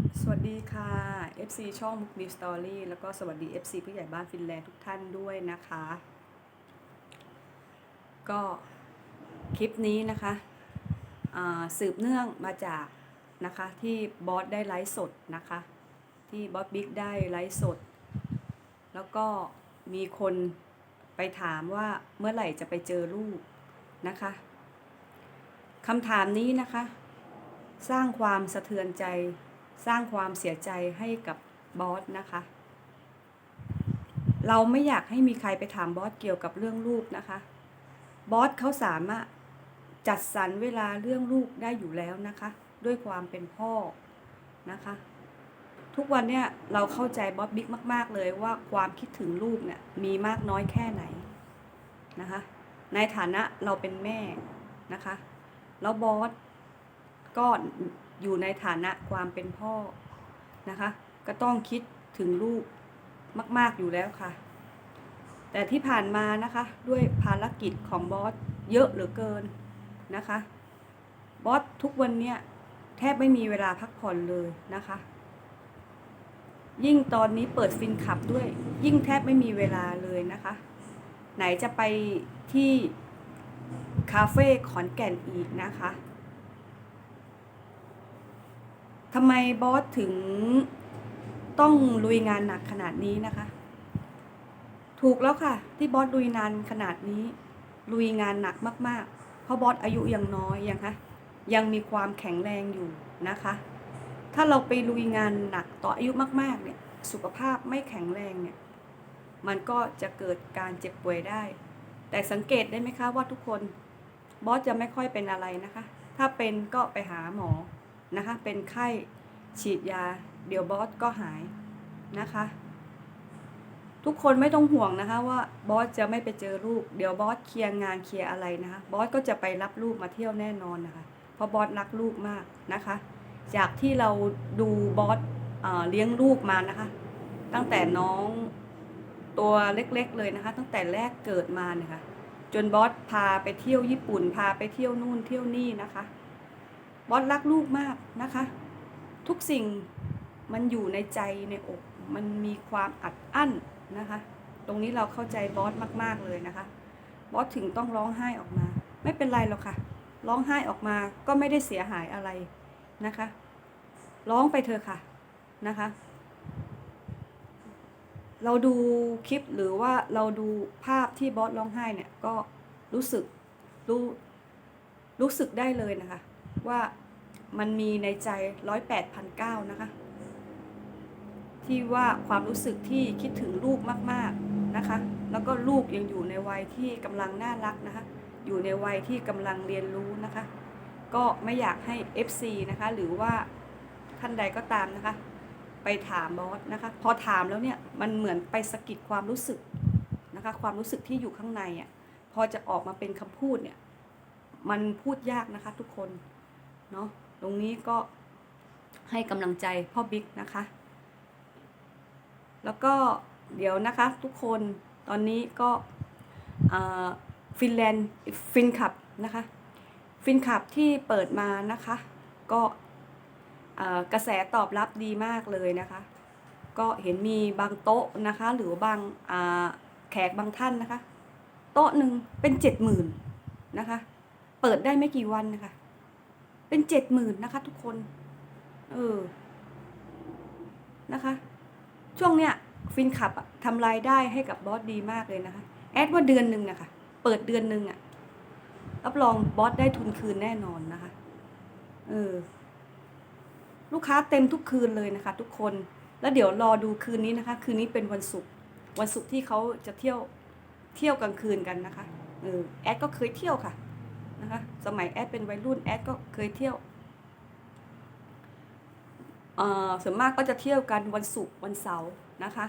สวัสดีค่ะ FC ช่องมุกนิสตอรี่แล้วก็สวัสดี FC ผู้ใหญ่บ้านฟินแลนด์ทุกท่านด้วยนะคะ ก็คลิปนี้นะคะสืบเนื่องมาจากนะคะที่บอสได้ไลฟ์สดนะคะ ที่บอสบิ๊กได้ไลฟ์สด แล้วก็มีคนไปถามว่าเมื่อไหร่จะไปเจอลูกนะคะคำถามนี้นะคะ สร้างความสะเทือนใจ สร้างความเสียใจให้กับบอสนะคะ เราไม่อยากให้มีใครไปถามบอสเกี่ยวกับเรื่องลูกนะคะ บอสเขาสามารถจัดสรรเวลาเรื่องลูกได้อยู่แล้วนะคะ ด้วยความเป็นพ่อนะคะ ทุกวันเนี่ยเราเข้าใจบอสบิ๊กมาก ๆ เลยว่าความคิดถึงลูกเนี่ยมีมากน้อยแค่ไหนนะคะ ในฐานะเราเป็นแม่นะคะ แล้วบอสก็ อยู่ในฐานะความเป็นพ่อนะคะ ก็ต้องคิดถึงลูกมากๆอยู่แล้วค่ะ แต่ที่ผ่านมานะคะด้วยภารกิจของบอสเยอะเหลือเกินนะคะ บอสทุกวันเนี้ยแทบไม่มีเวลาพักผ่อนเลยนะคะ ยิ่งตอนนี้เปิดฟินขับด้วย ยิ่งแทบไม่มีเวลาเลยนะคะ ไหนจะไปที่คาเฟ่ขอนแก่นอีกนะคะ ทำไมบอสถึงต้องลุยงานหนักขนาดนี้นะคะ ถูกแล้วค่ะ ที่บอสลุยนานขนาดนี้ ลุยงานหนักมาก ๆ เพราะบอสอายุยังน้อยยังคะยังมีความแข็งแรงอยู่นะคะ ถ้าเราไปลุยงานหนักต่ออายุมาก ๆ เนี่ย สุขภาพไม่แข็งแรงเนี่ย มันก็จะเกิดการเจ็บป่วยได้ แต่สังเกตได้ไหมคะว่าทุกคนบอสจะไม่ค่อยเป็นอะไรนะคะ ถ้าเป็นก็ไปหาหมอ นะคะ เป็นไข้ฉีดยา เดี๋ยวบอสก็หายนะคะ ทุกคนไม่ต้องห่วงนะคะว่าบอสจะไม่ไปเจอลูก เดี๋ยวบอสเคลียร์งานเคลียร์อะไรนะคะ บอสก็จะไปรับลูกมาเที่ยวแน่นอนนะคะ เพราะบอสรักลูกมากนะคะ จากที่เราดูบอสเเลี้ยงลูกมานะคะ ตั้งแต่น้องตัวเล็กๆเลยนะคะ ตั้งแต่แรกเกิดมานี่ยค่ะจนบอสพาไปเที่ยวญี่ปุ่น พาไปเที่ยวนู่นเที่ยวนี่นะคะ บอสรักลูกมากนะคะ ทุกสิ่งมันอยู่ในใจในอก มันมีความอัดอั้นนะคะ ตรงนี้เราเข้าใจบอสมาก ๆเลยนะคะ บอสถึงต้องร้องไห้ออกมา ไม่เป็นไรหรอกค่ะ ร้องไห้ออกมาก็ไม่ได้เสียหายอะไรนะคะ ร้องไปเถอะค่ะนะคะ เราดูคลิปหรือว่าเราดูภาพที่บอสร้องไห้เนี่ยก็รู้สึกรู้รู้สึกได้เลยนะคะ ว่ามันมีในใจร้อยแปดพันเก้านะคะ ที่ว่าความรู้สึกที่คิดถึงลูกมากๆนะคะ แล้วก็ลูกยังอยู่ในวัยที่กำลังน่ารักนะคะ อยู่ในวัยที่กำลังเรียนรู้นะคะ ก็ไม่อยากให้ FC นะคะ หรือว่าท่านใดก็ตามนะคะ ไปถามบอสนะคะ พอถามแล้วเนี่ยมันเหมือนไปสะกิดความรู้สึกนะคะ ความรู้สึกที่อยู่ข้างในอะพอจะออกมาเป็นคำพูดเนี่ย มันพูดยากนะคะทุกคน เนาะตรงนี้ก็ให้กำลังใจพ่อบิ๊กนะคะ แล้วก็เดี๋ยวนะคะทุกคนตอนนี้ก็ฟินแลนด์ฟินขับนะคะฟินขับที่เปิดมานะคะ ก็กระแสตอบรับดีมากเลยนะคะ ก็เห็นมีบางโต๊ะนะคะ หรือบางาแขกบางท่านนะคะ โต๊ะหนึ่งเป็นเจ็ดหมื่นนะคะ เปิดได้ไม่กี่วันนะคะ เป็นเจ็ดหมื่นนะคะ ทุกคน เออ นะคะ ช่วงเนี้ยฟินขับอะทำรายได้ให้กับบอสดีมากเลยนะคะ แอดว่าเดือนหนึ่งนะคะ เปิดเดือนหนึ่งอะรับรองบอสได้ทุนคืนแน่นอนนะคะ เออ ลูกค้าเต็มทุกคืนเลยนะคะ ทุกคน แล้วเดี๋ยวรอดูคืนนี้นะคะ คืนนี้เป็นวันศุกร์ วันศุกร์ที่เขาจะเที่ยวเที่ยวกลางคืนกันนะคะ เออ แอดก็เคยเที่ยวค่ะ นะคะ สมัยแอดเป็นวัยรุ่นแอดก็เคยเที่ยวเอ่อส่วนมากก็จะเที่ยวกันวันศุกร์วันเสาร์นะคะ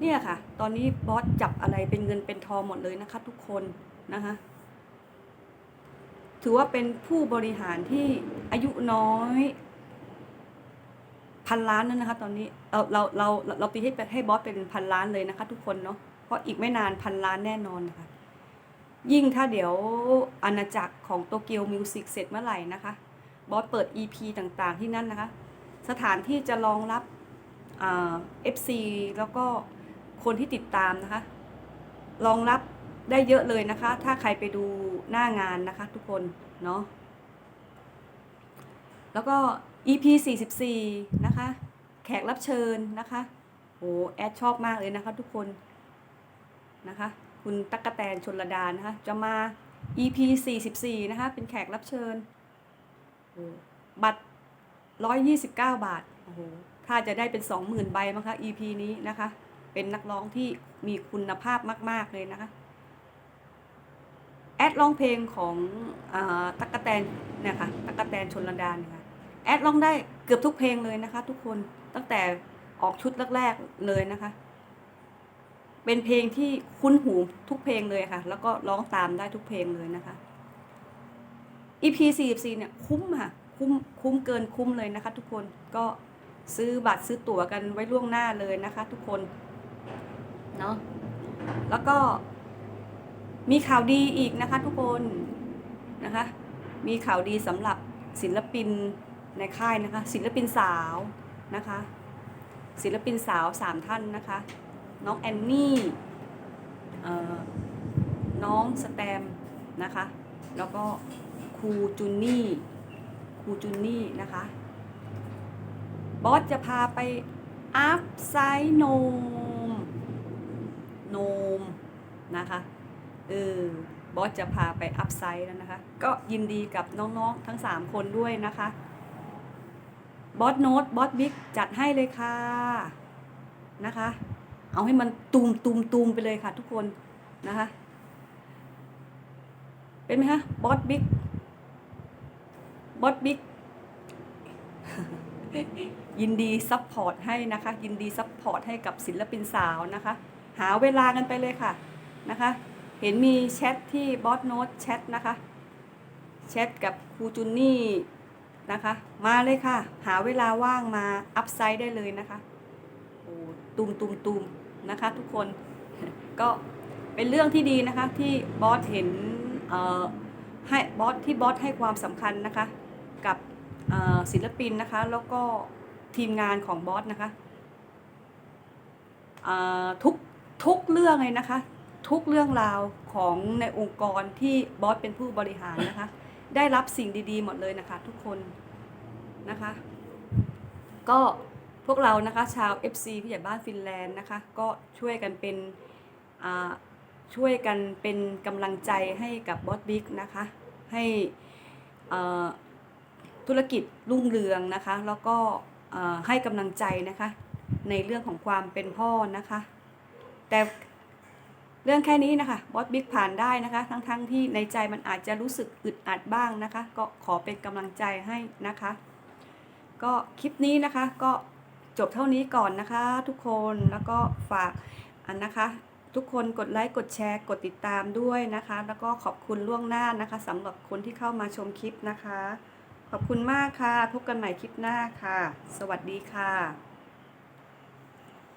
เนี่ยค่ะ ตอนนี้บอสจับอะไรเป็นเงินเป็นทองหมดเลยนะคะ ทุกคนนะคะ ถือว่าเป็นผู้บริหารที่อายุน้อยพันล้านนั่นนะคะ ตอนนี้เราเราเราเราตีให้ให้บอสเป็นพันล้านเลยนะคะ ทุกคนเนาะเพราะอีกไม่นานพันล้านแน่นอนนะคะ ยิ่งถ้าเดี๋ยวอาณาจักรของโตเกียวมิวสิกเสร็จเมื่อไหร่นะคะ บอสเปิด EP ต่างๆ ที่นั่นนะคะ สถานที่จะรองรับเอฟซีแล้วก็คนที่ติดตามนะคะ รองรับได้เยอะเลยนะคะ ถ้าใครไปดูหน้างานนะคะทุกคน เนาะแล้วก็ EP 44 นะคะ แขกรับเชิญนะคะโอ้แอดชอบมากเลยนะคะทุกคนนะคะ คุณตั๊กกะแตนชนระดานะคะ จะมา EP 44 นะคะ เป็นแขกรับเชิญ บัตร 129 บาท โอ้โห ถ้าจะได้เป็น 20,000 ใบมั้งคะ EP นี้นะคะ เป็นนักร้องที่มีคุณภาพมาก ๆ เลยนะคะ แอดร้องเพลงของอตั๊กกะแตนนี่ยค่ะตั๊กกะแตนชนระดานี่ยค่ะแอดร้องได้เกือบทุกเพลงเลยนะคะ ทุกคน ตั้งแต่ออกชุดแรก ๆ เลยนะคะ เป็นเพลงที่คุ้นหูทุกเพลงเลยค่ะ แล้วก็ร้องตามได้ทุกเพลงเลยนะคะ EP 44เนี่ยคุ้มค่ะ คุ้มคุ้มเกินคุ้มเลยนะคะ ทุกคนก็ซื้อบัตรซื้อตั๋วกันไว้ล่วงหน้าเลยนะคะ ทุกคนเนาะแล้วก็มีข่าวดีอีกนะคะ ทุกคนนะคะ มีข่าวดีสำหรับศิลปินในค่ายนะคะ ศิลปินสาวนะคะ ศิลปินสาวสามท่านนะคะ น้องแอนนี่น้องสแตมนะคะ แล้วก็ครูจูนี่ครูจูนี่นะคะ บอสจะพาไปอัพไซด์โนมโนมนะคะเออบอสจะพาไปอัพไซด์แล้วนะคะ ก็ยินดีกับน้องๆทั้ง 3 คนด้วยนะคะ บอสโน้ตบอสบิ๊กจัดให้เลยค่ะนะคะ เอาให้มันตูมตูมตูมไปเลยค่ะทุกคนนะคะ เป็นไหมคะบอสบิ๊กบอสบิ๊กยินดีซัพพอร์ตให้นะคะ ยินดีซัพพอร์ตให้กับศิลปินสาวนะคะ หาเวลากันไปเลยค่ะนะคะ เห็นมีแชทที่บอสโน้ตแชทนะคะแชทกับครูจุนนี่นะคะ มาเลยค่ะ หาเวลาว่างมาอัพไซด์ได้เลยนะคะ โอ้ตุมตุมตุม นะคะทุกคนก็เป็นเรื่องที่ดีนะคะที่บอสเห็นเอ่อให้บอสที่บอสให้ความสำคัญนะคะกับศิลปินนะคะแล้วก็ทีมงานของบอสนะคะทุกทุกเรื่องเลยนะคะ ทุกเรื่องราวของในองค์กรที่บอสเป็นผู้บริหารนะคะ ได้รับสิ่งดีๆ หมดเลยนะคะ ทุกคนนะคะ ก็ วกเรานะคะชาว FC ผู้ใหญ่บ้านฟินแลนด์นะคะ ก็ช่วยกันเป็นช่วยกันเป็นกำลังใจให้กับบอสบิ๊กนะคะ ให้ธุรกิจรุ่งเรืองนะคะ แล้วก็ให้กำลังใจนะคะ ในเรื่องของความเป็นพ่อนะคะ แต่เรื่องแค่นี้นะคะบอสบิ๊กผ่านได้นะคะ ทั้งๆทที่ในใจมันอาจจะรู้สึกอึดอัดบ้างนะคะ ก็ขอเป็นกำลังใจให้นะคะ ก็คลิปนี้นะคะก็ จบเท่านี้ก่อนนะคะ ทุกคนแล้วก็ฝากอันนะคะ ทุกคนกดไลค์กดแชร์กดติดตามด้วยนะคะ แล้วก็ขอบคุณล่วงหน้านะคะสำหรับคนที่เข้ามาชมคลิปนะคะ ขอบคุณมากค่ะ พบกันใหม่คลิปหน้าค่ะ สวัสดีค่ะ